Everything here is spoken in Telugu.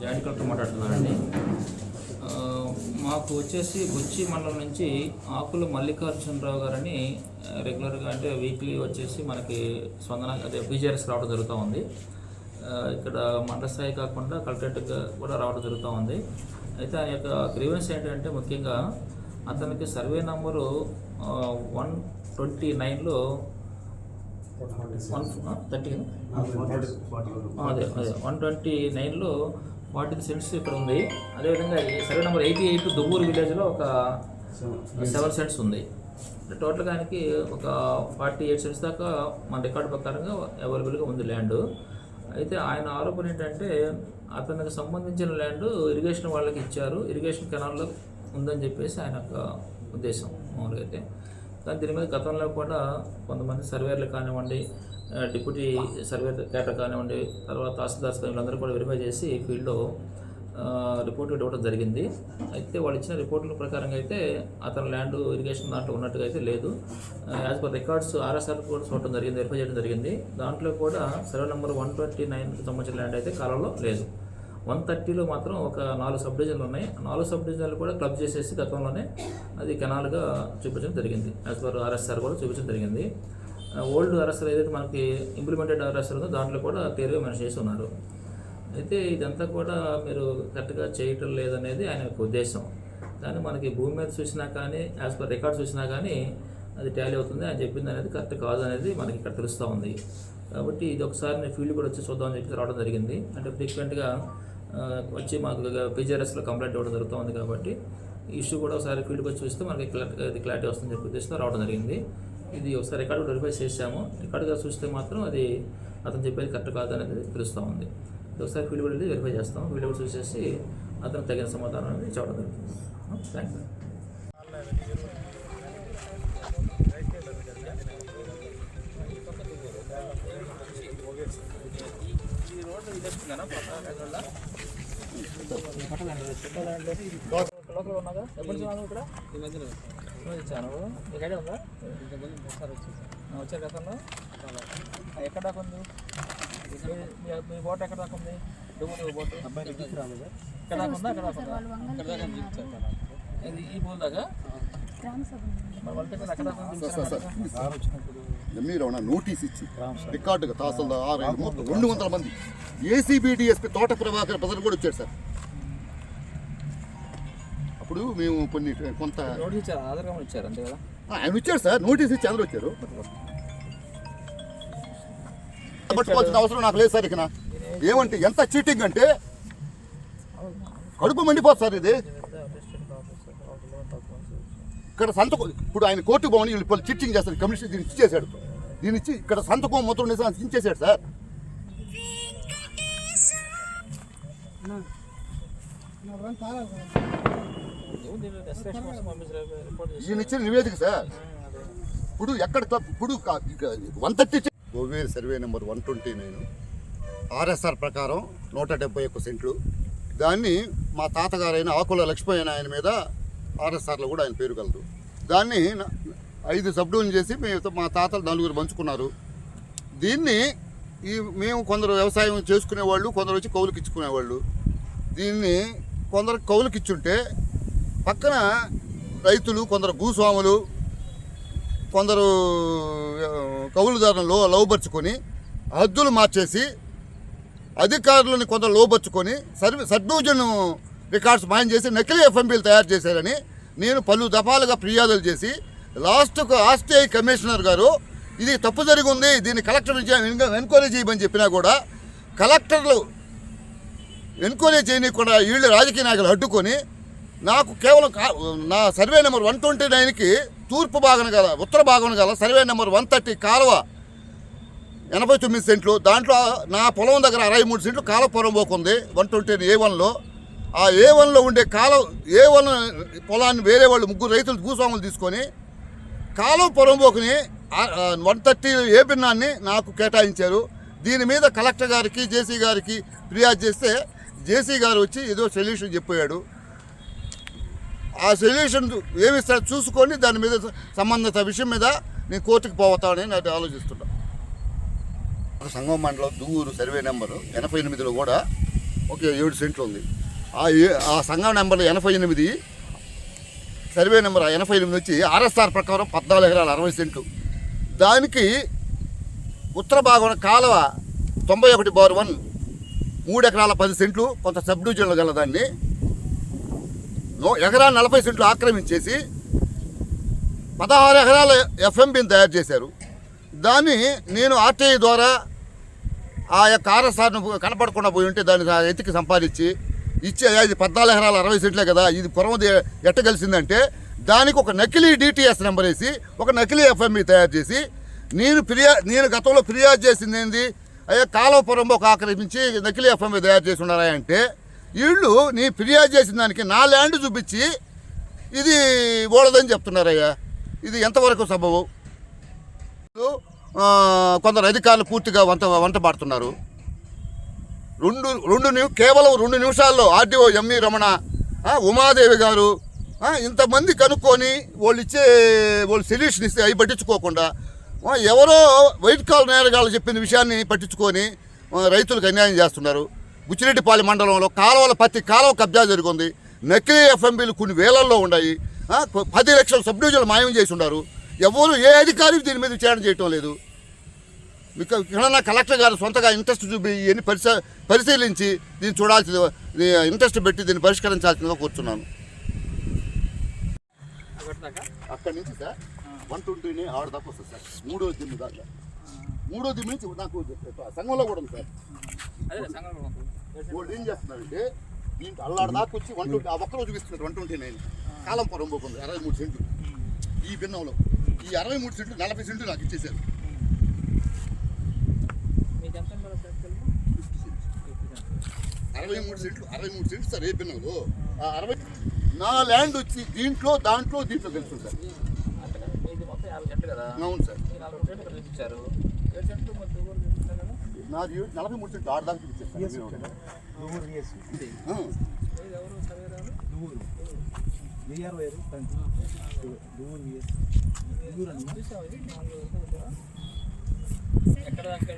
జాయింట్ కలెక్టర్ మాట్లాడుతున్నానండి ఆ, మాకు వచ్చేసి బుచ్చి మండలం నుంచి ఆకుల మల్లికార్జునరావు గారని ఆ, రెగ్యులర్గా అంటే వీక్లీ వచ్చేసి మనకి స్పందన అదే పీజీఆర్ఎస్ రావడం జరుగుతూ ఉంది. ఆ, ఇక్కడ మండల స్థాయి కాకుండా కలెక్టరేట్గా కూడా రావడం జరుగుతూ ఉంది. అయితే ఆయన యొక్క గ్రీవెన్స్ ఏంటంటే ముఖ్యంగా అతనికి సర్వే నంబరు వన్ ట్వంటీ నైన్లో వన్ థర్టీ అదే అదే వన్ ట్వంటీ నైన్లో ఫార్టీ సెంట్స్ ఇక్కడ ఉంది. అదేవిధంగా survey number eighty eight Duvvuru విలేజ్లో ఒక సెవెన్ సెంట్స్ ఉంది. టోటల్గా ఆయనకి ఒక ఫార్టీ ఎయిట్ సెంట్స్ దాకా మన రికార్డు ప్రకారంగా అవైలబుల్గా ఉంది ల్యాండ్. అయితే ఆయన ఆరోపణ ఏంటంటే అతనికి సంబంధించిన ల్యాండ్ ఇరిగేషన్ వాళ్ళకి ఇచ్చారు. ఇరిగేషన్ కెనాల్లో ఉందని చెప్పేసి ఆయన యొక్క ఉద్దేశం. మామూలుగా అయితే కానీ దీని మీద గతంలో కూడా కొంతమంది సర్వేర్లు కానివ్వండి డిప్యూటీ సర్వేర్ కేటర్ కానివ్వండి తర్వాత తహసీల్దార్స్ వీళ్ళందరూ కూడా వెరిఫై చేసి ఫీల్డ్లో రిపోర్ట్లు ఇవ్వడం జరిగింది. అయితే వాళ్ళు ఇచ్చిన రిపోర్టుల ప్రకారంగా అయితే అతని ల్యాండ్ ఇరిగేషన్ దాంట్లో ఉన్నట్టుగా అయితే లేదు. యాజ్ పర్ రికార్డ్స్ ఆర్ఎస్ఆర్ కూడా చూడటం జరిగింది వెరిఫై చేయడం జరిగింది. దాంట్లో కూడా సర్వే నెంబర్ వన్ ట్వంటీ నైన్కి సంబంధించిన ల్యాండ్ అయితే కాలంలో లేదు. వన్ థర్టీలో మాత్రం ఒక నాలుగు సబ్ డివిజన్లు ఉన్నాయి. నాలుగు సబ్ డివిజన్లు కూడా క్లబ్ చేసేసి గతంలోనే అది కెనాల్గా చూపించడం జరిగింది. యాజ్ పర్ ఆర్ఎస్ఆర్ కూడా చూపించడం జరిగింది. ఓల్డ్ ఆర్ఎస్ఆర్ ఏదైతే మనకి ఇంప్లిమెంటెడ్ ఆర్ఎస్ఆర్ ఉందో దాంట్లో కూడా క్లియర్గా మెన్షన్ చేసి ఉన్నారు అయితే ఇదంతా కూడా మీరు కరెక్ట్గా చేయటం లేదనేది ఆయన యొక్క ఉద్దేశం. కానీ మనకి భూమి మీద చూసినా కానీ యాజ్ పర్ రికార్డ్ చూసినా కానీ అది టాలీ అవుతుంది. అని చెప్పింది అనేది కరెక్ట్ కాదు అనేది మనకి ఇక్కడ తెలుస్తూ ఉంది. కాబట్టి ఇది ఒకసారి నేను ఫీల్డ్ కూడా వచ్చి చూద్దామని చెప్పి రావడం జరిగింది. అంటే ఫ్రీక్వెంట్గా వచ్చి మాకు పీజీఆర్ఎస్లో కంప్లైంట్ ఇవ్వడం జరుగుతుంది కాబట్టి ఈ ఇష్యూ కూడా ఒకసారి ఫీల్డ్కి వచ్చి చూస్తే మనకి క్లారిటీ ఇది క్లారిటీ వస్తుందని చెప్పి ఉద్దేశంతో రావడం జరిగింది. ఇది ఒకసారి రికార్డు వెరిఫై చేసాము రికార్డుగా చూస్తే మాత్రం అది అతను చెప్పేది కరెక్ట్ కాదు అనేది తెలుస్తూ ఉంది. ఒకసారి ఫీల్డ్ వెళ్ళి వెరిఫై చేస్తాం ఫీల్డ్ కూడా చూసేసి అతను తగిన సమాధానం అనేది చెప్పడం జరుగుతుంది. Thank you. ఈ రోడ్డు ఇది వస్తుందన్నా లోకల్ ఉన్నాగా ఇక్కడ ఈ మధ్యలో వచ్చాను మీకు ఐడియా ఉందా గతంలో ఎక్కడ దాకా ఉంది మీ- బోట్ ఎక్కడ దాకా ఉంది డుమ్ము బోట్ ఎక్కడ దాకా ఉందా అక్కడ దాకా ఎక్కడ దాకా ఉంది? ఈ దాకా మీరు నోటీస్ ఇచ్చి రికార్డుగా తహసీల్దార్ ఆరు మొత్తం రెండు వందల మంది ఏసీబీడీఎస్పీ తోట ప్రభాకర్ ప్రజలు కూడా వచ్చారు సార్ అప్పుడు మేము కొన్ని కొంత ఆయన వచ్చారు సార్ నోటీస్ ఇచ్చి అందరూ వచ్చారు. పట్టుకోవాల్సిన అవసరం నాకు లేదు సార్ ఇక ఏమంటే ఎంత చీటింగ్ అంటే కడుపు మండిపోతుంది సార్ ఇది. ఇక్కడ సంతకం ఇప్పుడు ఆయన కోర్టు పోవని వీళ్ళు ఇప్పుడు చిట్టింగ్ చేస్తారు కమిషన్ దీన్ని ఇచ్చేసాడు. దీని ఇచ్చి ఇక్కడ సంతకం మొత్తం నిజం ఇచ్చేసాడు సార్. ఈయన ఇచ్చిన నివేదిక సార్. ఇప్పుడు ఎక్కడ ఇప్పుడు one thirty గోవేర్ survey number one twenty nine. RSR ప్రకారం నూట డెబ్బై ఒక్క సెంట్లు. దాన్ని మా తాతగారైన ఆకుల లక్ష్మయ్య ఆయన మీద ఆర్ఎస్ఆర్లో కూడా ఆయన పేరు కలదు. దాన్ని ఐదు సబ్డూన్ చేసి మేము మా తాతలు నలుగురు పంచుకున్నారు. దీన్ని ఈ మేము కొందరు వ్యవసాయం చేసుకునేవాళ్ళు కొందరు వచ్చి కౌలుకి ఇచ్చుకునేవాళ్ళు దీన్ని కొందరు కౌలుకి ఇచ్చుంటే పక్కన రైతులు కొందరు భూస్వాములు కొందరు కౌలుదారులు కౌలుదారులను లోబర్చుకొని హద్దులు మార్చేసి అధికారులను కొందరు లోబర్చుకొని సర్వీ సబ్ రికార్డ్స్ మాయం చేసి నకిలీ ఎఫ్ఎంబీలు తయారు చేశారని నేను పలు దఫాలుగా ఫిర్యాదులు చేసి లాస్ట్కు ఆర్టీఐ కమిషనర్ గారు ఇది తప్పు జరిగి ఉంది దీన్ని కలెక్టర్ నుంచి ఎన్క్వైరీ చేయమని చెప్పినా కూడా కలెక్టర్లు ఎంక్వైరీ చేయనీయకుండా వీళ్ళు రాజకీయ నాయకులు అడ్డుకొని నాకు కేవలం నా సర్వే నెంబర్ వన్ ట్వంటీ నైన్కి తూర్పు భాగం గల ఉత్తర భాగం గల సర్వే నెంబర్ వన్ థర్టీ కాలువ ఎనభై తొమ్మిది సెంట్లు దాంట్లో నా పొలం దగ్గర అరవై మూడు సెంట్లు కాలువ పొలం పోకుంది వన్ ట్వంటీ ఏ వన్లో. ఆ ఏ వన్లో ఉండే కాలువ ఏ వన్ పొలాన్ని వేరే వాళ్ళు ముగ్గురు రైతులు భూస్వాములు తీసుకొని కాలువ పొరంబోకుని వన్ థర్టీ ఏ భిన్నాన్ని నాకు కేటాయించారు. దీని మీద కలెక్టర్ గారికి జేసీ గారికి ఫిర్యాదు చేస్తే జేసీ గారు వచ్చి ఏదో సొల్యూషన్ చెప్పాడు. ఆ సొల్యూషన్ ఏమిస్తాడు చూసుకొని దాని మీద సంబంధిత విషయం మీద నేను కోర్టుకు పోతానని నేను ఆలోచిస్తున్నా. సంఘం మండలం దువ్వూరు సర్వే నెంబరు ఎనభై ఎనిమిదిలో కూడా ఒక ఏడు సెంట్లు ఉంది. ఆ ఏ- ఆ సంఘం నెంబర్ ఎనభై ఎనిమిది సర్వే నెంబర్ ఎనభై ఎనిమిది వచ్చి ఆర్ఎస్ఆర్ ప్రకారం పద్నాలుగు ఎకరాలు అరవై సెంట్లు. దానికి ఉత్తర భాగం కాలువ తొంభై ఒకటి బార్ వన్ మూడు ఎకరాల పది సెంట్లు కొంత సబ్ డివిజన్లు గల దాన్ని ఎకరా నలభై సెంట్లు ఆక్రమించేసి పదహారు ఎకరాల ఎఫ్ఎంబిని తయారు చేశారు. దాన్ని నేను ఆర్టీఐ ద్వారా ఆ యొక్క ఆర్ఎస్ఆర్ను కనపడకుండా పోయి ఉంటే దాన్ని ఆ ఎత్తికి సంపాదించి ఇచ్చే ఇది పద్నాలుగు ఎకరాల అరవై సెంట్లే కదా ఇది పొరమది ఎట్ట కలిసిందంటే దానికి ఒక నకిలీ డిటిఎస్ నెంబర్ వేసి ఒక నకిలీ ఎఫ్ఎంఈ తయారు చేసి నేను ఫిర్యా నేను గతంలో ఫిర్యాదు చేసింది ఏంది? అయ్యా కాలువ పొరంబోకు ఆక్రమించి నకిలీ ఎఫ్ఎంఏ తయారు చేసి ఉన్నారా అంటే వీళ్ళు నీ ఫిర్యాదు చేసిన దానికి నా ల్యాండ్ చూపించి ఇది ఓడదని చెప్తున్నారయ్యా. ఇది ఎంతవరకు సంభవం? కొందరు అధికారులు పూర్తిగా వంట వంట పాడుతున్నారు. రెండు రెండు కేవలం రెండు నిమిషాల్లో ఆర్డీఓ ఎంఈ రమణ ఉమాదేవి గారు ఇంతమంది కనుక్కొని వాళ్ళు ఇచ్చే వాళ్ళు సొల్యూషన్ ఇస్తే అవి పట్టించుకోకుండా ఎవరో వైట్ కాల్ నేరగాళ్ళు చెప్పిన విషయాన్ని పట్టించుకొని రైతులకు అన్యాయం చేస్తున్నారు. బుచ్చిరెడ్డిపాలెం మండలంలో కాలువల ప్రతి కాలువ కబ్జా జరిగింది. నకిలీ ఎఫ్ఎంబీలు కొన్ని వేలల్లో ఉన్నాయి. పది లక్షల సబ్ డివిజన్లు మాయం చేసి ఉన్నారు. ఎవరు ఏ అధికారి దీని మీద విచారణ చేయటం లేదు. మీకు ఇక్కడ కలెక్టర్ గారు సొంతగా ఇంట్రెస్ట్ చూపి ఇవన్నీ పరిశ పరిశీలించి దీన్ని చూడాల్సింది ఇంట్రెస్ట్ పెట్టి దీన్ని పరిష్కరించాల్సిందిగా కూర్చున్నాను. అక్కడి నుంచి సార్? వన్ ట్వంటీని ఆరు దాకా వస్తుంది సార్. మూడో దిమ్మి దాకా. మూడో దిమ్మి నుంచి నాకు సంఘంలో కూడా ఉంది సార్. వాళ్ళు ఏం చేస్తున్నారంటే దీంట్లో అల్లాడ దాకా వచ్చి వన్ ట్వంటీ ఆ ఒక్కరోజు చూపిస్తున్నారు వన్ ట్వంటీ నైన్. కాలం పొరం పోతుంది అరవై మూడు సెంట్లు. ఈ భిన్నంలో. ఈ అరవై మూడు సెంట్లు నలభై సెంట్లు నాకు ఇచ్చేసారు? అరవై మూడు సెంట్లు అరవై మూడు సెంట్లు సార్ ఏ భిన్నంలో. ఆ అరవై నా ల్యాండ్ వచ్చి దీంట్లో దాంట్లో దీంట్లో తెలుసు సార్? సెంట్లు కదా? అవును సార్. సెంట్లు ఇక్కడ చూపించారు ఏడు మరి దువ్వూరు చూపించారు కదా నాది నలభై మూడు సెంట్లు ఆరు దాకా చూపించారు ఇది ఎవరు సర్వేరాలు చూసావా ఇది? నాలుగు ఎకరాలు. ఎక్కడ దాకా